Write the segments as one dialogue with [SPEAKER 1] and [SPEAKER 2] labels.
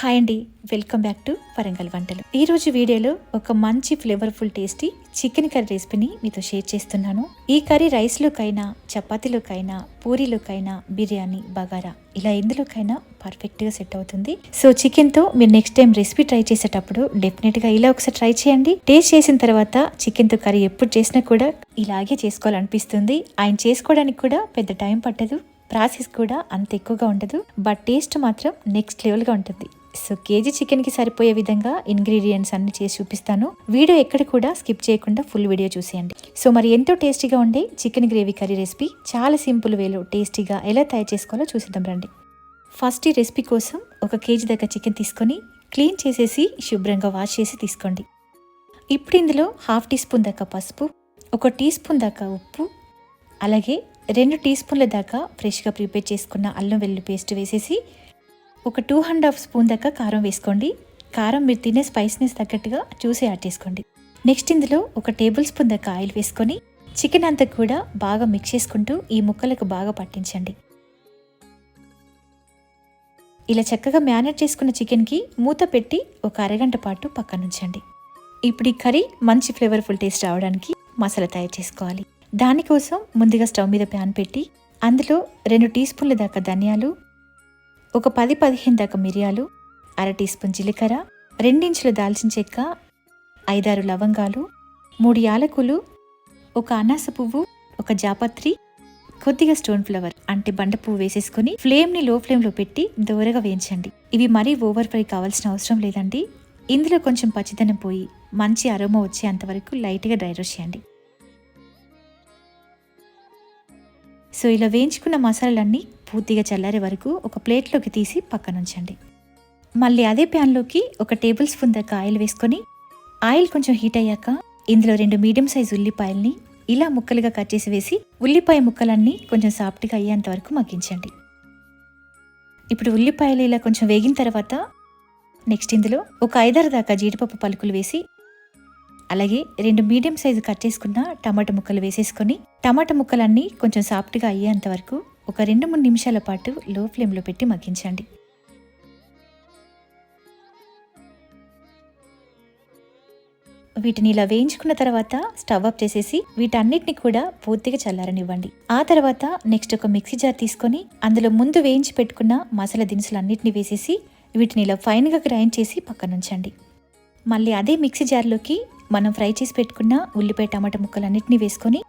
[SPEAKER 1] Hi అండి. Welcome back to Warangal వంటలు. ఈరోజు వీడియోలో ఒక మంచి ఫ్లేవర్ఫుల్ టేస్టీ చికెన్ కర్రీ రెసిపీని మీతో షేర్ చేస్తున్నాను. ఈ కర్రీ రైస్లోకైనా చపాతీలోకైనా పూరీలోకైనా బిర్యానీ బగారా ఇలా ఎందులోకైనా పర్ఫెక్ట్గా సెట్ అవుతుంది. సో చికెన్తో మీరు నెక్స్ట్ టైం రెసిపీ ట్రై చేసేటప్పుడు డెఫినెట్గా ఇలా ఒకసారి ట్రై చేయండి. టేస్ట్ చేసిన తర్వాత చికెన్తో కర్రీ ఎప్పుడు చేసినా కూడా ఇలాగే చేసుకోవాలనిపిస్తుంది. ఆయన చేసుకోవడానికి కూడా పెద్ద టైం పట్టదు. ప్రాసెస్ కూడా అంత ఎక్కువగా ఉండదు. బట్ టేస్ట్ మాత్రం నెక్స్ట్ లెవెల్గా ఉంటుంది. సో కేజీ చికెన్కి సరిపోయే విధంగా ఇంగ్రీడియంట్స్ అన్ని చేసి చూపిస్తాను. వీడియో ఎక్కడ కూడా స్కిప్ చేయకుండా ఫుల్ వీడియో చూసేయండి. సో మరి ఎంతో టేస్టీగా ఉండే చికెన్ గ్రేవీ కర్రీ రెసిపీ చాలా సింపుల్ వేలో టేస్టీగా ఎలా తయారు చేసుకోవాలో చూసిద్దాం రండి. ఫస్ట్ ఈ రెసిపీ కోసం ఒక కేజీ దాకా చికెన్ తీసుకొని క్లీన్ చేసేసి శుభ్రంగా వాష్ చేసి తీసుకోండి. ఇప్పుడు ఇందులో హాఫ్ టీ స్పూన్ దాకా పసుపు ఒక టీ స్పూన్ దాకా ఉప్పు అలాగే రెండు టీ స్పూన్ల దాకా ఫ్రెష్గా ప్రిపేర్ చేసుకున్న అల్లం వెల్లుల్లి పేస్ట్ వేసేసి ఒక టూ అండ్ హాఫ్ స్పూన్ దాకా కారం వేసుకోండి. కారం మీరు తినే స్పైస్నెస్ తగ్గట్టుగా చూసి యాడ్ చేసుకోండి. నెక్స్ట్ ఇందులో ఒక టేబుల్ స్పూన్ దాకా ఆయిల్ వేసుకొని చికెన్ అంతా కూడా బాగా మిక్స్ చేసుకుంటూ ఈ ముక్కలకు బాగా పట్టించండి. ఇలా చక్కగా మ్యానేజ్ చేసుకున్న చికెన్కి మూత పెట్టి ఒక అరగంట పాటు పక్కనుంచండి ఇప్పుడు ఈ కర్రీ మంచి ఫ్లేవర్ఫుల్ టేస్ట్ రావడానికి మసాలా తయారు చేసుకోవాలి. దానికోసం ముందుగా స్టవ్ మీద ప్యాన్ పెట్టి అందులో రెండు టీ స్పూన్ల దాకా ధనియాలు ఒక పది పదిహేను దాకా మిరియాలు అర టీ స్పూన్ జీలకర్ర రెండించుల దాల్చిన చెక్క ఐదారు లవంగాలు మూడు యాలకులు ఒక అనాస పువ్వు ఒక జాపత్రి కొద్దిగా స్టోన్ ఫ్లవర్ అంటే బండ పువ్వు వేసేసుకుని ఫ్లేమ్ని లో ఫ్లేమ్లో పెట్టి దూరగా వేయించండి. ఇవి మరీ ఓవర్ ఫ్రై కావాల్సిన అవసరం లేదండి. ఇందులో కొంచెం పచ్చిదనం పోయి మంచి అరోమా వచ్చేంత వరకు లైట్గా డ్రై రోస్ట్ చేయండి. సో ఇలా వేయించుకున్న మసాలాలన్నీ పూర్తిగా చల్లారే వరకు ఒక ప్లేట్లోకి తీసి పక్కన ఉంచండి. మళ్ళీ అదే ప్యాన్లోకి ఒక టేబుల్ స్పూన్ దాకా ఆయిల్ వేసుకొని ఆయిల్ కొంచెం హీట్ అయ్యాక ఇందులో రెండు మీడియం సైజ్ ఉల్లిపాయల్ని ఇలా ముక్కలుగా కట్ చేసి వేసి ఉల్లిపాయ ముక్కలన్నీ కొంచెం సాఫ్ట్గా అయ్యేంత వరకు మగ్గించండి. ఇప్పుడు ఉల్లిపాయలు ఇలా కొంచెం వేగిన తర్వాత నెక్స్ట్ ఇందులో ఒక ఐదారు దాకా జీడిపప్పు పలుకులు వేసి అలాగే రెండు మీడియం సైజు కట్ చేసుకున్న టమాటా ముక్కలు వేసేసుకొని టమాటా ముక్కలన్నీ కొంచెం సాఫ్ట్గా అయ్యేంత వరకు ఒక రెండు మూడు నిమిషాల పాటు లో ఫ్లేమ్లో పెట్టి మగ్గించండి. వీటిని ఇలా వేయించుకున్న తర్వాత స్టవ్ ఆఫ్ చేసేసి వీటన్నిటిని కూడా పూర్తిగా చల్లారనివ్వండి. ఆ తర్వాత నెక్స్ట్ ఒక మిక్సీ జార్ తీసుకొని అందులో ముందు వేయించి పెట్టుకున్న మసాలా దినుసులు అన్నిటిని వేసేసి వీటిని ఇలా ఫైన్గా గ్రైండ్ చేసి పక్కనుంచండి. మళ్ళీ అదే మిక్సీ జార్లోకి మనం ఫ్రై చేసి పెట్టుకున్న ఉల్లిపాయ టమాటా ముక్కలన్నింటినీ వేసుకొని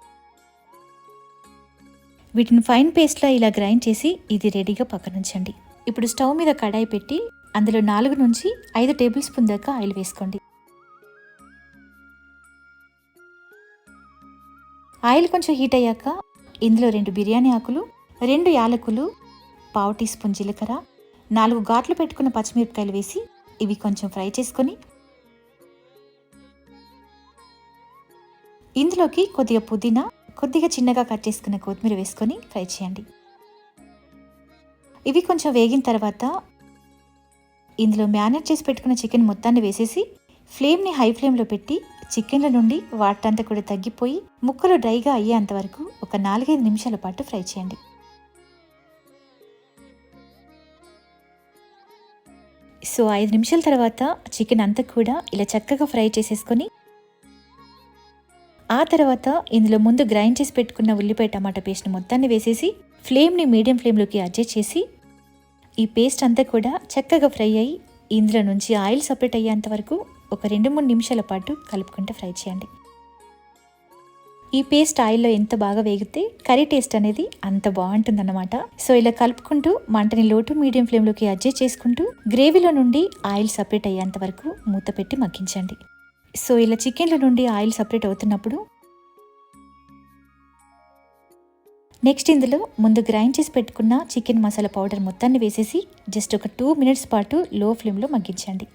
[SPEAKER 1] వీటిని ఫైన్ పేస్ట్లా ఇలా గ్రైండ్ చేసి ఇది రెడీగా పక్కనుంచండి. ఇప్పుడు స్టవ్ మీద కడాయి పెట్టి అందులో నాలుగు నుంచి ఐదు టేబుల్ స్పూన్ దాకా ఆయిల్ వేసుకోండి. ఆయిల్ కొంచెం హీట్ అయ్యాక ఇందులో రెండు బిర్యానీ ఆకులు రెండు యాలకులు పావు టీ స్పూన్ జీలకర్ర నాలుగు ఘాట్లు పెట్టుకున్న పచ్చిమిరపకాయలు వేసి ఇవి కొంచెం ఫ్రై చేసుకొని ఇందులోకి కొద్దిగా పుదీనా కొద్దిగా చిన్నగా కట్ చేసుకున్న కొత్తిమీర వేసుకొని ఫ్రై చేయండి. ఇవి కొంచెం వేగిన తర్వాత ఇందులో మ్యారినేట్ చేసి పెట్టుకున్న చికెన్ మొత్తాన్ని వేసేసి ఫ్లేమ్ని హై ఫ్లేమ్లో పెట్టి చికెన్ల నుండి వాటంతా కూడా తగ్గిపోయి ముక్కలు డ్రైగా అయ్యేంత వరకు ఒక నాలుగైదు నిమిషాల పాటు ఫ్రై చేయండి. సో ఐదు నిమిషాల తర్వాత చికెన్ అంతా కూడా ఇలా చక్కగా ఫ్రై చేసేసుకొని ఆ తర్వాత ఇందులో ముందు గ్రైండ్ చేసి పెట్టుకున్న ఉల్లిపాయ టమాటా పేస్ట్ మొత్తాన్ని వేసేసి ఫ్లేమ్ని మీడియం ఫ్లేమ్లోకి అడ్జస్ట్ చేసి ఈ పేస్ట్ అంతా కూడా చక్కగా ఫ్రై అయ్యి ఇందులో నుంచి ఆయిల్ సపరేట్ అయ్యేంత వరకు ఒక రెండు మూడు నిమిషాల పాటు కలుపుకుంటూ ఫ్రై చేయండి. ఈ పేస్ట్ ఆయిల్లో ఎంత బాగా వేగితే కర్రీ టేస్ట్ అనేది అంత బాగుంటుందన్నమాట. సో ఇలా కలుపుకుంటూ మంటని లోటు మీడియం ఫ్లేమ్లోకి అడ్జస్ట్ చేసుకుంటూ గ్రేవీలో నుండి ఆయిల్ సపరేట్ అయ్యేంత వరకు మూత పెట్టి మగ్గించండి. సో ఇలా చికెన్ల నుండి ఆయిల్ సపరేట్ అవుతున్నప్పుడు నెక్స్ట్ ఇందులో ముందు గ్రైండ్ చేసి పెట్టుకున్న చికెన్ మసాలా పౌడర్ మొత్తాన్ని వేసేసి జస్ట్ ఒక టూ మినిట్స్ పాటు లో ఫ్లేమ్లో మగ్గించండి.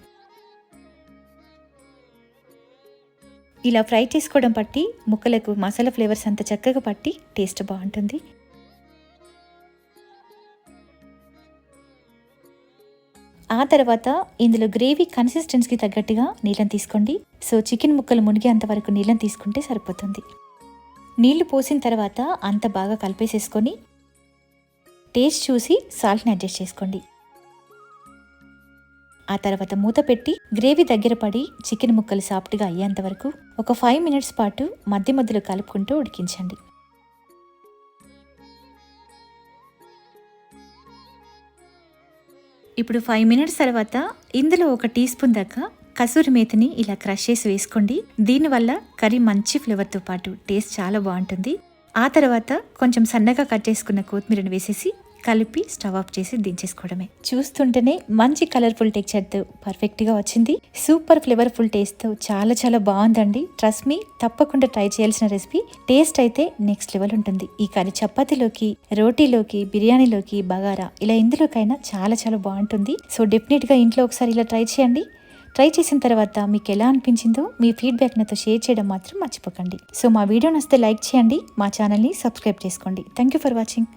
[SPEAKER 1] ఇలా ఫ్రై చేసుకోవడం బట్టి ముక్కలకు మసాలా ఫ్లేవర్స్ అంత చక్కగా పట్టి టేస్ట్ బాగుంటుంది. ఆ తర్వాత ఇందులో గ్రేవీ కన్సిస్టెన్సీకి తగ్గట్టుగా నీళ్ళని తీసుకోండి. సో చికెన్ ముక్కలు మునిగేంత వరకు నీళ్ళని తీసుకుంటే సరిపోతుంది. నీళ్ళు పోసిన తర్వాత అంత బాగా కలిపేసేసుకొని టేస్ట్ చూసి సాల్ట్ని అడ్జస్ట్ చేసుకోండి. ఆ తర్వాత మూత పెట్టి గ్రేవీ దగ్గర పడి చికెన్ ముక్కలు సాఫ్ట్గా అయ్యేంత వరకు ఒక ఫైవ్ మినిట్స్ పాటు మధ్య మధ్యలో కలుపుకుంటూ ఉడికించండి. ఇప్పుడు ఫైవ్ మినిట్స్ తర్వాత ఇందులో ఒక టీ స్పూన్ దాకా కసూరి మేతిని ఇలా క్రష్ చేసి వేసుకోండి. దీనివల్ల కర్రీ మంచి ఫ్లేవర్తో పాటు టేస్ట్ చాలా బాగుంటుంది. ఆ తర్వాత కొంచెం సన్నగా కట్ చేసుకున్న కొత్తిమీరను వేసేసి కలిపి స్టవ్ ఆఫ్ చేసి దించేసుకోవడమే. చూస్తుంటేనే మంచి కలర్ఫుల్ టెక్చర్తో పర్ఫెక్ట్గా వచ్చింది. సూపర్ ఫ్లేవర్ఫుల్ టేస్ట్తో చాలా చాలా బాగుందండి. ట్రస్ట్ మీ తప్పకుండా ట్రై చేయాల్సిన రెసిపీ. టేస్ట్ అయితే నెక్స్ట్ లెవెల్ ఉంటుంది. ఈ కర్రీ చపాతీలోకి రోటీలోకి బిర్యానీలోకి బగారా ఇలా ఎందులోకైనా చాలా చాలా బాగుంటుంది. సో డెఫినెట్గా ఇంట్లో ఒకసారి ఇలా ట్రై చేయండి. ట్రై చేసిన తర్వాత మీకు ఎలా అనిపించిందో మీ ఫీడ్బ్యాక్ నాతో షేర్ చేయడం మాత్రం మర్చిపోకండి. సో మా వీడియో నస్తే లైక్ చేయండి. మా ఛానల్ని సబ్స్క్రైబ్ చేసుకోండి. Thank you for watching.